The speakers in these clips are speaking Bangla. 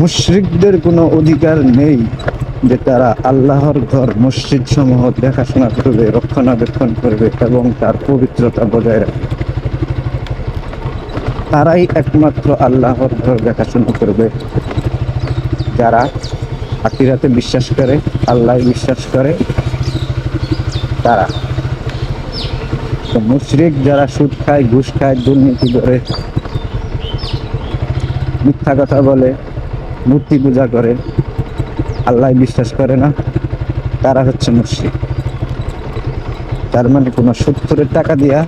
মুশরিকদের কোনো অধিকার নেই যে তারা আল্লাহর ঘর মসজিদ সমূহ দেখাশোনা করবে, রক্ষণাবেক্ষণ করবে এবং তার পবিত্রতা বজায় রাখবে। তারাই একমাত্র আল্লাহর ঘর দেখাশোনা করবে। যারা আখিরাতে বিশ্বাস করে আল্লাহ বিশ্বাস করে, তারা। তো মুশরিক যারা সুদ খায়, ঘুষ খায়, দুর্নীতি করে, মিথ্যা কথা বলে মূর্তি পূজা করে আল্লাহ বিশ্বাস করে না তারা হচ্ছে মুশরিক। তার মানে কোনো সত্তরের টাকা দিয়া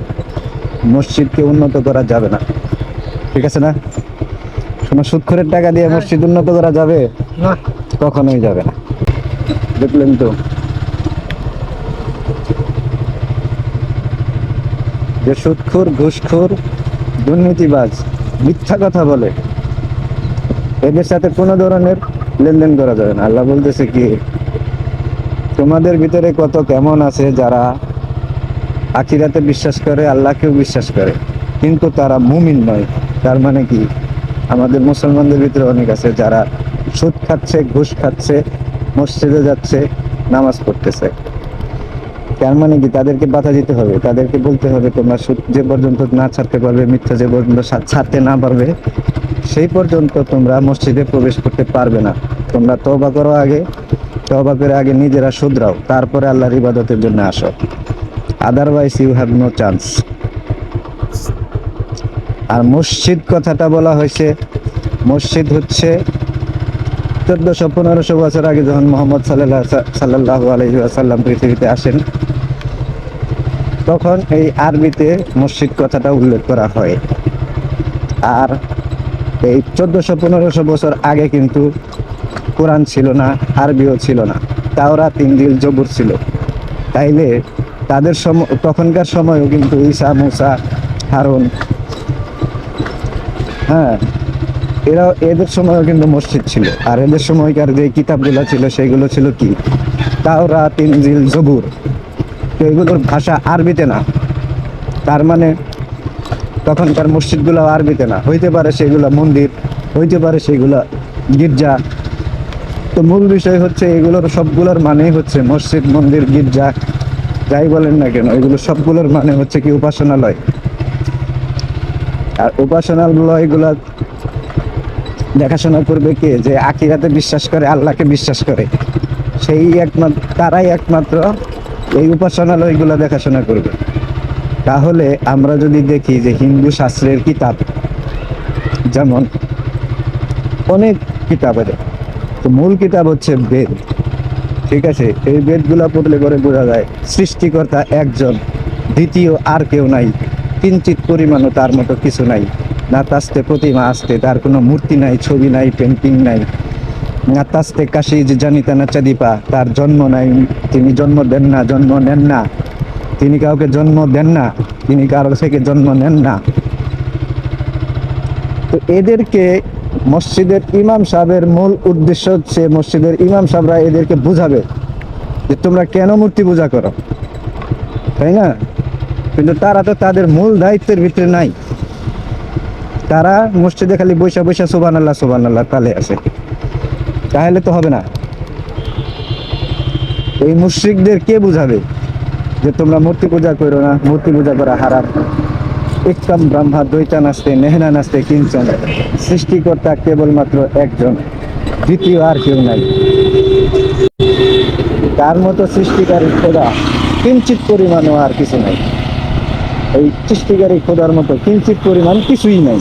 মসজিদকে উন্নত করা যাবে না। ঠিক আছে না? কোনো সুৎখরের টাকা দিয়ে মসজিদ উন্নত করা যাবে? না। কখনোই যাবে না। দেখলেন তো? যে সুৎখোর ঘুষখোর দুর্নীতিবাজ মিথ্যা কথা বলে এদের সাথে কোনো ধরনের লেনদেন করা যাবে না। আল্লাহ বলতেছে কি, তোমাদের ভিতরে কত কেমন আছে যারা আখিরাতে বিশ্বাস করে, আল্লাহকেও বিশ্বাস করে। কিন্তু তারা মুমিন নয়। তার মানে কি, আমাদের মুসলমানদের ভিতরে অনেক আছে যারা সুদ খাচ্ছে, ঘুষ খাচ্ছে, মসজিদে যাচ্ছে, নামাজ পড়তেছে। তার মানে কি, তাদেরকে বাধা দিতে হবে। তাদেরকে বলতে হবে, তোমরা সুদ যে পর্যন্ত না ছাড়তে পারবে, মিথ্যা যে পর্যন্ত ছাড়তে না পারবে সেই পর্যন্ত তোমরা মসজিদে প্রবেশ করতে পারবে না। তোমরা তওবা করো আগে, তওবা করে আগে নিজেরা শুধরাও, তারপরে আল্লাহর ইবাদতের জন্য আসো। Otherwise you have no chance আর মসজিদ কথাটা বলা হয়েছে, মসজিদ হচ্ছে চোদ্দশো পনেরোশো বছর আগে যখন মোহাম্মদ সাল্লাহ সাল্লাহ আলহিহাসাল্লাম পৃথিবীতে আসেন, তখন এই আরবিতে মসজিদ কথাটা উল্লেখ করা হয়। আর এই চোদ্দশো, পনেরোশো বছর আগে কিন্তু কোরআন ছিল না, আরবিও ছিল না তাওরা তিনদিল জবুর ছিল। তাইলে তাদের সম, তখনকার সময়ও কিন্তু ঈসা, মুসা, হারুন হ্যাঁ এরা এদের সময়ও কিন্তু মসজিদ ছিল। আর এদের সময়কার যে কিতাবগুলো ছিল, সেগুলো ছিল কি? তাওরা তিন তিনজিল জবুর। তো এগুলোর ভাষা আরবিতে না। তার মানে তখনকার মসজিদগুলো আরবিতে না, হইতে পারে সেগুলো মন্দির, হইতে পারে সেগুলো গির্জা। তো মূল বিষয় হচ্ছে এগুলোর সবগুলোর মানেই হচ্ছে মসজিদ, মন্দির, গির্জা, যাই বলেন না কেন, এগুলো সবগুলোর মানে হচ্ছে কি উপাসনালয়। আর উপাসনালয়গুলো দেখাশোনা করবে কে? যে আকিরাতে বিশ্বাস করে, আল্লাহকে বিশ্বাস করে। সেই একমাত্র, তারাই একমাত্র এই উপাসনালয়গুলো দেখাশোনা করবে। তাহলে আমরা যদি দেখি যে হিন্দু শাস্ত্রের কিতাব, যেমন অনেক কিতাব আছে। তো মূল কিতাব হচ্ছে বেদ। ঠিক আছে? এই বেদগুলা পড়লে করে বোঝা যায় সৃষ্টিকর্তা একজন, দ্বিতীয় আর কেউ নাই। কিঞ্চিত পরিমাণও তার মতো কিছু নাই। না তাস্তে প্রতিমা আসতে, তার কোনো মূর্তি নাই, ছবি নাই, পেন্টিং নাই। না তাস্তে কাশি যে জানিতা না চাদিপা তার জন্ম নাই, তিনি জন্ম দেন না, জন্ম নেন না। তিনি কাউকে জন্ম দেন না, তিনি কারও থেকে জন্ম নেন না। তো এদেরকে মসজিদের ইমাম সাহেবের মূল উদ্দেশ্য হচ্ছে মসজিদের ইমাম সাহেবরা এদেরকে বুঝাবে যে তোমরা কেন মূর্তি পূজা করো, তাই না? কিন্তু তারা তো তাদের মূল দায়িত্বের ভিতরে নাই। তারা মসজিদে খালি বৈশা বৈশা সোবান আল্লাহ সোবান আল্লাহ তালে আছে। তাহলে তো হবে না। এই মুশ্রিকদের কে বুঝাবে? যে তোমরা মূর্তি পূজা করো না, মূর্তি পূজা করা হারাম। একদম ব্রহ্মা দ্বৈতা নাস্তে, নেহনা নাস্তে কিঞ্চন। সৃষ্টিকর্তা কেবলমাত্র একজন, দ্বিতীয় আর কেউ নাই। তার মতো সৃষ্টিকারী খোদা কিঞ্চিত পরিমাণও আর কিছু নাই। এই সৃষ্টিকারী খোদার মতো কিঞ্চিত পরিমাণ কিছুই নাই।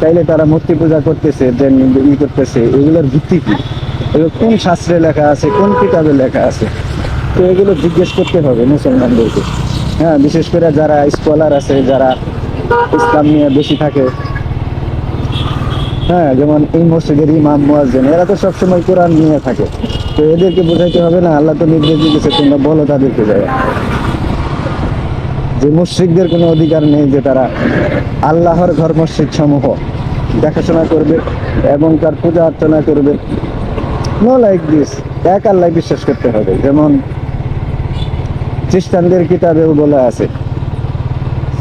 চাইলে তারা মূর্তি পূজা করতেছে, দেন ই করতেছে, এগুলোর ভিত্তি কি? এগুলো কোন শাস্ত্রে লেখা আছে, কোন কিতাবে লেখা আছে? তো এগুলো জিজ্ঞেস করতে হবে মুসলমানদেরকে। হ্যাঁ বিশেষ করে যারা স্কলার আছে, যারা ইসলাম নিয়ে বেশি থাকে। হ্যাঁ যেমন এই মসজিদের ইমাম, মুয়াজ্জিন, এরা তো সবসময় কোরআন নিয়ে থাকে। তো এদেরকে বোঝাইতে হবে না, আল্লাহ তো নির্দেশ দিয়েছে, তোমরা বলো তাদেরকে যায় যে মুশ্রিকদের কোনো অধিকার নেই, যে তারা আল্লাহর ঘর মসজিদ সমূহ দেখাশোনা করবে এবং তার পূজা অর্চনা করবে। নো লাইক দিস এক আল্লাহ বিশ্বাস করতে হবে। যেমন খ্রিস্টানদের কিতাবেও বলা আছে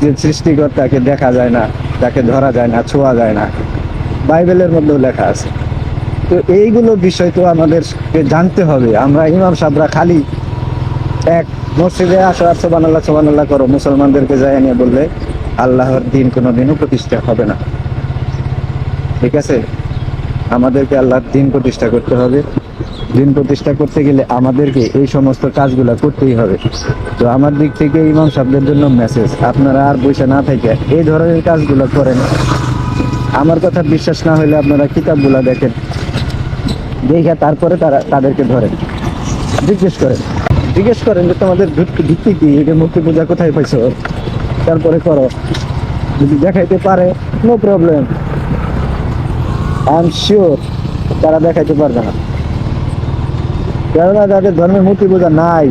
যে সৃষ্টিকর্তাকে দেখা যায় না, তাকে ধরা যায় না, ছোঁয়া যায় না। বাইবেলের মধ্যেও লেখা আছে। তো এইগুলো বিষয় তো আমাদেরকে জানতে হবে। আমরা ইমাম সাহেবরা খালি এক মসজিদে আসো, আর সোবান আল্লাহ সোবান আল্লাহ করো। মুসলমানদেরকে যায় নিয়ে বললে, আল্লাহর দিন কোনোদিনও প্রতিষ্ঠা হবে না। ঠিক আছে? আমাদেরকে আল্লাহর দিন প্রতিষ্ঠা করতে হবে। দিন প্রতিষ্ঠা করতে গেলে আমাদেরকে এই সমস্ত কাজগুলো করতেই হবে। তো আমার দিক থেকে ইমাম সাহেবদের জন্য মেসেজ আপনারা আর বসে না থেকে এই ধরনের কাজগুলো করেন। আমার কথা বিশ্বাস না হলে আপনারা কিতাবগুলো দেখেন, দেখে তারপরে তারা তাদেরকে ধরেন। জিজ্ঞেস করেন জিজ্ঞেস করেন যে তোমাদের ভিত্তি কি? এটা মূর্তি পূজা কোথায় পাইছো? তারপরে করো। যদি দেখাইতে পারে no problem I am sure তারা দেখাইতে পারবে না। কেননা তাদের ধর্মের মূর্তি পূজা নাই,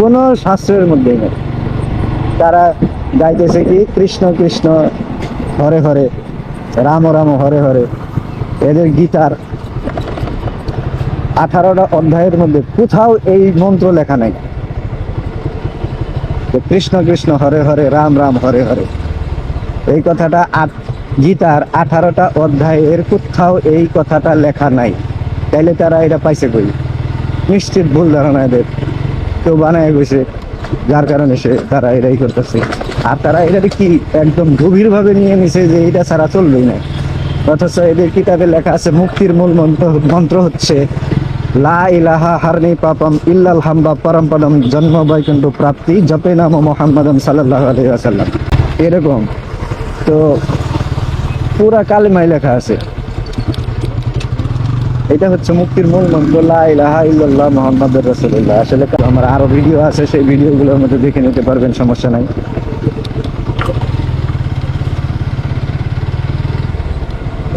কোনো শাস্ত্রের মধ্যেই নেই। তারা গাইতেছে কি, কৃষ্ণ কৃষ্ণ, হরে হরে, রাম রাম, হরে হরে। এদের গীতার আঠারোটা অধ্যায়ের মধ্যে কোথাও এই মন্ত্র লেখা নাই। কৃষ্ণ কৃষ্ণ, হরে হরে, রাম রাম, হরে হরে। এই কথাটা গীতার আঠারোটা অধ্যায়ের কোথাও এই কথাটা লেখা নাই। তাইলে তারা এটা পাইছে কই? নিশ্চিত ভুল ধারণা এদের। কেউ বানায় গেছে যার কারণে সে তারা এটাই করতেছে। আর তারা এটা কি একদম গভীর ভাবে নিয়ে নিছে যে এটা ছাড়া চলবেই না? অথচ এদের কিতাবে লেখা আছে, মুক্তির মূল মন্ত্র মন্ত্র হচ্ছে, লা ইলাহা হারনি পাপম ইল্লাল হাম্বা পরমপদম জন্ম, বৈকুণ্ঠ, প্রাপ্তি জপে নাম মোহাম্মদম সাল্লাল্লাহু আলাইহি ওয়াসাল্লাম। এরকম। তো পুরা কালেমায় লেখা আছে। এটা হচ্ছে মুক্তির মূল মন্ত্র, লা ইলাহা ইল্লাল্লাহ রাসূলুল্লাহ। আসলে আমার আরও ভিডিও আছে, সেই ভিডিওগুলোর মধ্যে দেখে নিতে পারবেন, সমস্যা নাই।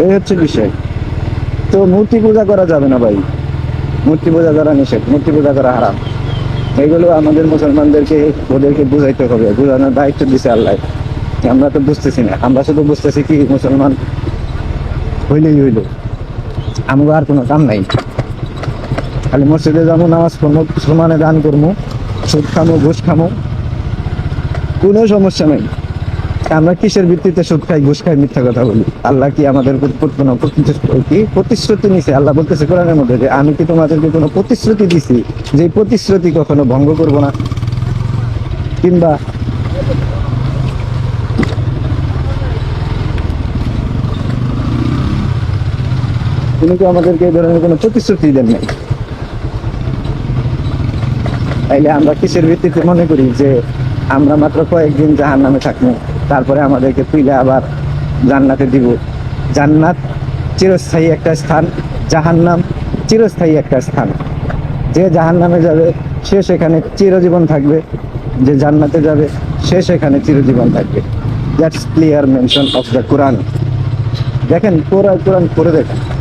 এই হচ্ছে বিষয়। তো মূর্তি পূজা করা যাবে না ভাই। মূর্তি পূজা করা নিষেধ, মূর্তি পূজা করা হারাম। এগুলো আমাদের মুসলমানদেরকে, ওদেরকে বুঝাইতে হবে। বুঝানোর দায়িত্ব দিছে আল্লাহ। আমরা তো বুঝতেছি না। আমরা শুধু বুঝতেছি কি মুসলমান হইলেই হইল। আমাকে আর কোনো কাম নাই। খালি মসজিদে যাব, নামাজ পড়ব, মুসলমানে দান করব, সুদ খামো, ঘুষ খামো। কোনো সমস্যা নেই। আমরা কিসের ভিত্তিতে সুদ খাই, ঘুষ খাই, মিথ্যা কথা বলি? আল্লাহ কি আমাদের কোনো প্রতিশ্রুতি- কি প্রতিশ্রুতি নিছে? আল্লাহ বলতেছে কোরআনের মধ্যে যে, আমি কি তোমাদেরকে কোনো প্রতিশ্রুতি দিছি? যে প্রতিশ্রুতি কখনো ভঙ্গ করব না? কিংবা তিনি কি আমাদেরকে এই ধরনের কোনো প্রতিশ্রুতি দেন নাই? তাইলে আমরা কিসের ভিত্তিতে মনে করি যে আমরা মাত্র কয়েকদিন জাহান নামে থাকব, তারপরে আমাদেরকে তুইলে আবার জান্নাতে দিব। জান্নাত চিরস্থায়ী একটা স্থান, জাহান্নাম চিরস্থায়ী একটা স্থান। যে জাহান নামে যাবে, সে সেখানে চিরজীবন থাকবে। যে জান্নাতে যাবে, সে সেখানে চিরজীবন থাকবে। That's clear mention of the Quran. দেখেন কোরআন কোরআন করে দেখেন।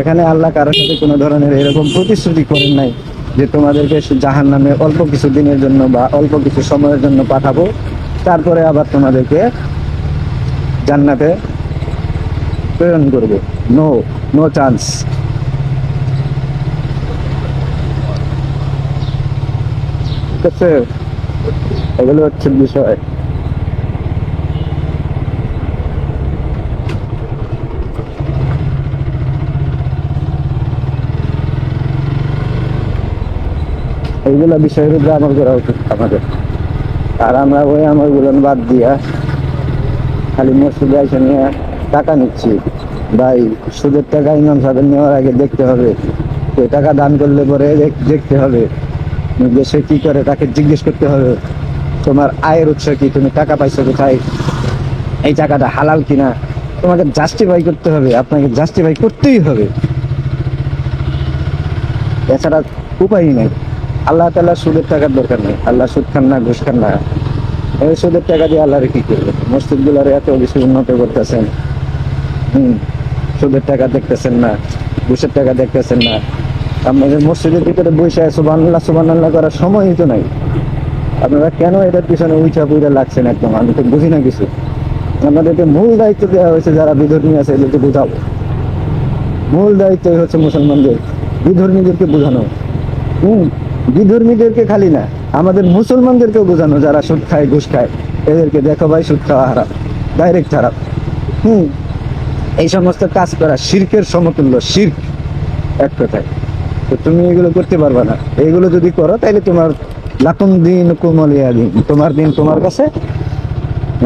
এখানে আল্লাহ কারোর সাথে কোনো ধরনের এরকম প্রতিশ্রুতি করেন নাই যে তোমাদেরকে জাহান নামে অল্প কিছু দিনের জন্য বা অল্প কিছু সময়ের জন্য পাঠাবো। তারপরে আবার তোমাদেরকে জান্নাতে প্রেরণ করবে। নো নো চান্স ঠিক আছে? এগুলো হচ্ছে বিষয়। এইগুলো বিষয়ের উপরে আমল করা উচিত আমাদের। আর আমরা ওই আমলগুলো বাদ দিয়া খালি মসজিদে এসে নিয়ে টাকা নিচ্ছি। ভাই, সুদের টাকা ইমাম সাহেবের নেওয়ার আগে দেখতে হবে। সে টাকা দান করলে পরে দেখতে হবে। সে কি করে তাকে জিজ্ঞেস করতে হবে, তোমার আয়ের উৎস কি, তুমি টাকা পাইছো কোথায়? এই টাকাটা হালাল কিনা? তোমাকে জাস্টিফাই করতে হবে, আপনাকে জাস্টিফাই করতেই হবে। এছাড়া উপায়ই নেই। আল্লাহ তালা সুদের টাকার দরকার নেই। আল্লাহ সুদ খান না, ঘুষ খান না। এই সুদের টাকা দিয়ে আল্লাহরে কি করবে? মসজিদ গুলারে এত বেশি উন্নত করতেছেন। হম, সুদের টাকা দেখতেছেন না, ঘুষের টাকা দেখতেছেন না। আপনাদের মসজিদের ভিতরে বসে সুবান আল্লাহ সুবান আল্লাহ করার সময়ই তো নাই। আপনারা কেন এটার পিছনে উইচা পুইটা লাগছেন একদম? আমি তো বুঝি না কিছু। আপনাদেরকে মূল দায়িত্ব দেওয়া হয়েছে যারা বিধর্মী আছে, এদেরকে বোঝাও। মূল দায়িত্বই হচ্ছে মুসলমানদের। বিধর্মীদেরকে বোঝানো। হম বিধর্মীদেরকে খালি না, আমাদের মুসলমানদেরকেও বোঝানো যারা সুদ খায়, ঘুষ খায়। এদেরকে দেখো ভাই, সুদ খাওয়া হারাম ডাইরেক্ট হারাম। হুম, এই সমস্ত কাজ করা শির্কের সমতুল্য, শির্ক এক কথায়। তো তুমি এগুলো করতে পারবে না। এগুলো যদি করো তাহলে তোমার লাকুম দিন কুমলিয়া দিন। তোমার দিন তোমার কাছে,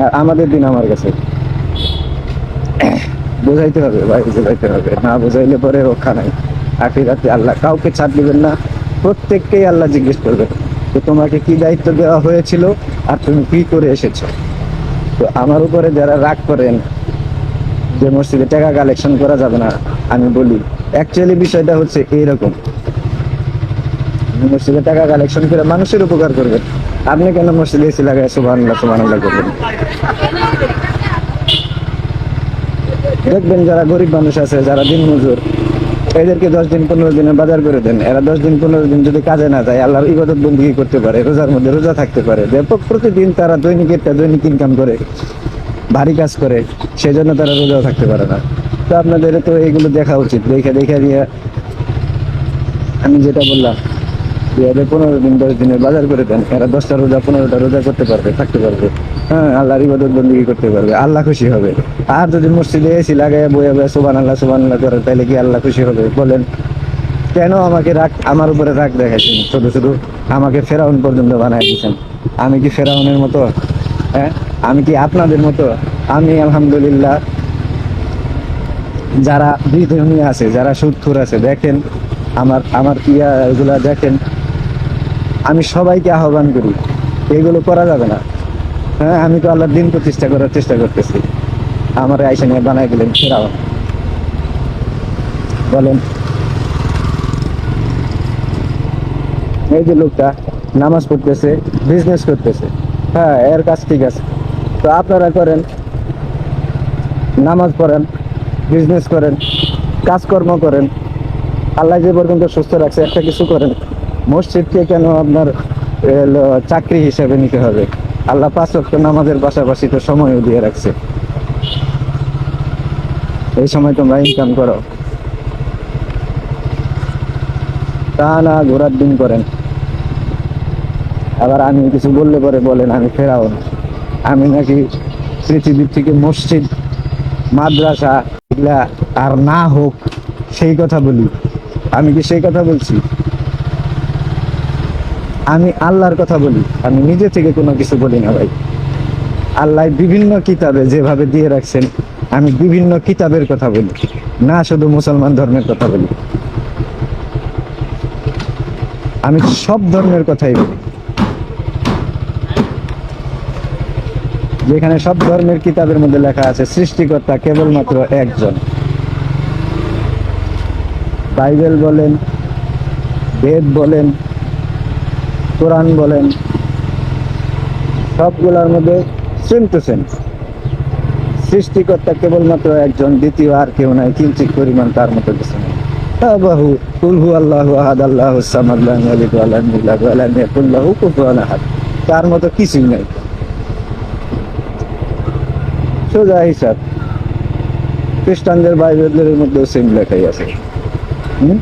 আর আমাদের দিন আমার কাছে। বোঝাইতে হবে ভাই, বোঝাইতে হবে। না বোঝাইলে পরে রক্ষা নাই। আখিরাতে আল্লাহ কাউকে ছাড় দিবেন না। প্রত্যেককেই আল্লাহ জিজ্ঞেস করবে তো তোমাকে কি দায়িত্ব দেওয়া হয়েছিল আর তুমি কি করে এসেছ? তো আমার উপরে যারা রাগ করেন যে মসজিদে টাকা কালেকশন করা যাবে না, আমি বলি অ্যাকচুয়ালি বিষয়টা হচ্ছে এইরকম। মসজিদে টাকা কালেকশন করে মানুষের উপকার করবেন। আপনি কেন মসজিদে এসে লাগায় সুবাহ সুবাহ করবেন? দেখবেন যারা গরিব মানুষ আছে, যারা দিন মজুর এদেরকে দশ দিন, পনেরো দিনের বাজার করে দেন। এরা দশ দিন, পনেরো দিন যদি কাজে না যায়, আল্লাহর ইবাদত বন্দী করতে পারে, রোজার মধ্যে রোজা থাকতে পারে। ব্যাপক প্রতিদিন তারা দৈনিক একটা দৈনিক ইনকাম করে, ভারী কাজ করে সেই জন্য তারা রোজাও থাকতে পারে না। তো আপনাদের তো এগুলো দেখা উচিত। দেখে দেখে দিয়ে আমি যেটা বললাম, যে পনেরো দিন, দশ দিনের বাজার করে দেন। এরা দশটা রোজা, পনেরোটা রোজা করতে পারবে, থাকতে পারবে। হ্যাঁ আল্লাহর ইবাদত বন্দী করতে পারবে, আল্লাহ খুশি হবে। আর যদি মসজিদে এসি লাগায়, বয়ে বয়ে সোবান আল্লাহ সোবান আল্লাহ করে তাহলে কি আল্লাহ খুশি হবে? বলেন, কেন আমাকে রাগ, আমার উপরে রাগ দেখাইছেন? শুধু শুধু আমাকে ফেরাউন পর্যন্ত বানাই দিয়েছেন। আমি কি ফেরাউনের মতো? হ্যাঁ আমি কি আপনাদের মতো? আমি, আলহামদুলিল্লাহ, যারা বিধর্মী আছে, যারা সুদখুর আছে, দেখেন, আমার আমার এগুলা দেখেন, আমি সবাইকে আহ্বান করি, এগুলো করা যাবে না। হ্যাঁ আমি তো আল্লাহর দিন প্রতিষ্ঠা করার চেষ্টা করতেছি। আমার আইসা নিয়ে বানাই দিলেন, ফেরাও। বলেন। এই যে লোকটা নামাজ পড়তেছে বিজনেস করতেছে। হ্যাঁ এর কাজ ঠিক আছে। তো আপনারা করেন, নামাজ পড়েন বিজনেস করেন, কাজকর্ম করেন। আল্লাহ যে পর্যন্ত সুস্থ রাখছে, একটা কিছু করেন। মসজিদকে কেন আপনার চাকরি হিসেবে নিতে হবে? আল্লাহ পাঁচ রক্ত নামাজের পাশাপাশি তো সময়ও দিয়ে রাখছে। এই সময় তোমরা ইনকাম করো। তা না ঘোরার দিন করেন। আবার আমি কিছু বললে পরে বলেন, আমি ফেরাও আমি নাকি পৃথিবীর থেকে মসজিদ, মাদ্রাসা আর না হোক, সেই কথা বলি। আমি কি সেই কথা বলছি? আমি আল্লাহর কথা বলি, আমি নিজে থেকে কোনো কিছু বলি না ভাই। আল্লাহ বিভিন্ন কিতাবে যেভাবে দিয়ে রাখছেন, আমি বিভিন্ন কিতাবের কথা বলি, না শুধু মুসলমান ধর্মের কথা বলি। আমি সব ধর্মের কথাই বলি। যেখানে সব ধর্মের কিতাবের মধ্যে লেখা আছে, সৃষ্টিকর্তা কেবলমাত্র একজন। বাইবেল বলেন, বেদ বলেন কোরআন বলেন, সবগুলোর মধ্যে সেম টু সেম সৃষ্টিকর্তা কেবলমাত্র একজন, দ্বিতীয় আর কেউ নাই, কিঞ্চিত পরিমাণ তার মতো কিছু নেই। বাহু কুলহু আল্লাহ তার মতো কিছুই নাই। সোজা হিসাব। খ্রিস্টানদের বাইবেলের মধ্যেও সেম লেখাই আছে। হুম?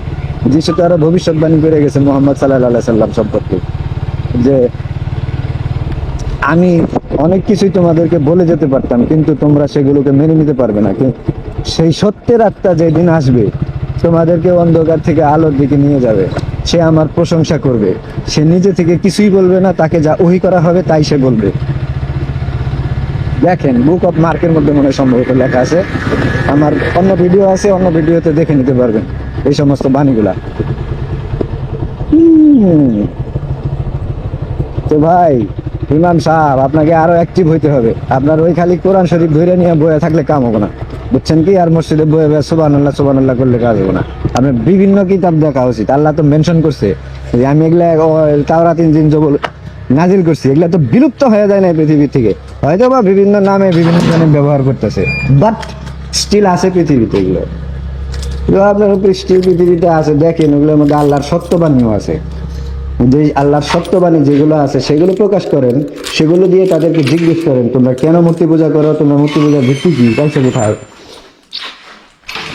যিশু তো আরও ভবিষ্যৎবাণী করে গেছে, মোহাম্মদ সাল্লাহ সাল্লাম সম্পর্কে। যে আমি অনেক কিছুই তোমাদেরকে বলে যেতে পারতাম, কিন্তু তোমরা সেগুলোকে মেনে নিতে পারবে না। সেই সত্যের আত্মা যেদিন আসবে, তোমাদেরকে অন্ধকার থেকে আলোর দিকে নিয়ে যাবে। সে আমার প্রশংসা করবে। সে নিজে থেকে কিছুই বলবে না, তাকে যা ওহি করা হবে তাই সে বলবে। দেখেন বুক অফ মার্কের মধ্যে মনে সম্ভবত লেখা আছে। আমার অন্য ভিডিও আছে, অন্য ভিডিওতে দেখে নিতে পারবেন এই সমস্ত বাণীগুলা। তো ভাই, ইমাম সাহেব, আপনাকে আরও অ্যাক্টিভ হইতে হবে। আপনার ওই খালি কোরআন শরীফ ধরে নিয়ে বয়ে থাকলে কাম হবে না। বুঝছেন কি? আর মসজিদে বয়ে বয়ে সুবান আল্লাহ আল্লাহ করলে কাজ হবে না। আপনার বিভিন্ন কিতাব দেখা উচিত। আল্লাহ তো মেনশন করছে যে আমি এগুলা তাওরাত ইঞ্জিন জবল নাজিল করছি। এগুলা তো বিলুপ্ত হয়ে যায় না পৃথিবী থেকে। হয়তো বা বিভিন্ন নামে বিভিন্ন জনে ব্যবহার করতেছে। বাট স্টিল আছে পৃথিবীতে এগুলো। এগুলো আপনার স্টিল পৃথিবীতে আছে। দেখেন, ওগুলোর মধ্যে আল্লাহর সত্যবাণীও আছে। যে আল্লাহর সত্যবাণী যেগুলো আছে, সেগুলো প্রকাশ করেন, সেগুলো দিয়ে তাদেরকে জিজ্ঞেস করেন, তোমরা কেন মূর্তি পূজা করো? তোমরা মূর্তি পূজার ভিত্তি কি? পাইছো কোথায়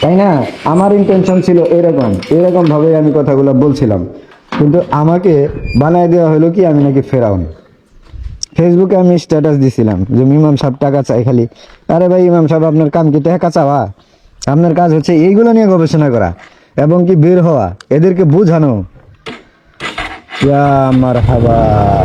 তাই না? আমার ইন্টেনশন ছিল এরকম। এরকম ভাবে আমি কথাগুলো বলছিলাম। কিন্তু আমাকে বানায় দেওয়া হলো কি, আমি নাকি ফেরাউন। ফেসবুকে আমি স্ট্যাটাস দিছিলাম যে ইমাম সাহেব টাকা চাই খালি। আরে ভাই, ইমাম সাহেব, আপনার কাম কি টাকা চাওয়া? আপনার কাজ হচ্ছে এইগুলো নিয়ে গবেষণা করা এবং কি বের হওয়া। এদেরকে বোঝানো। या मरहबा।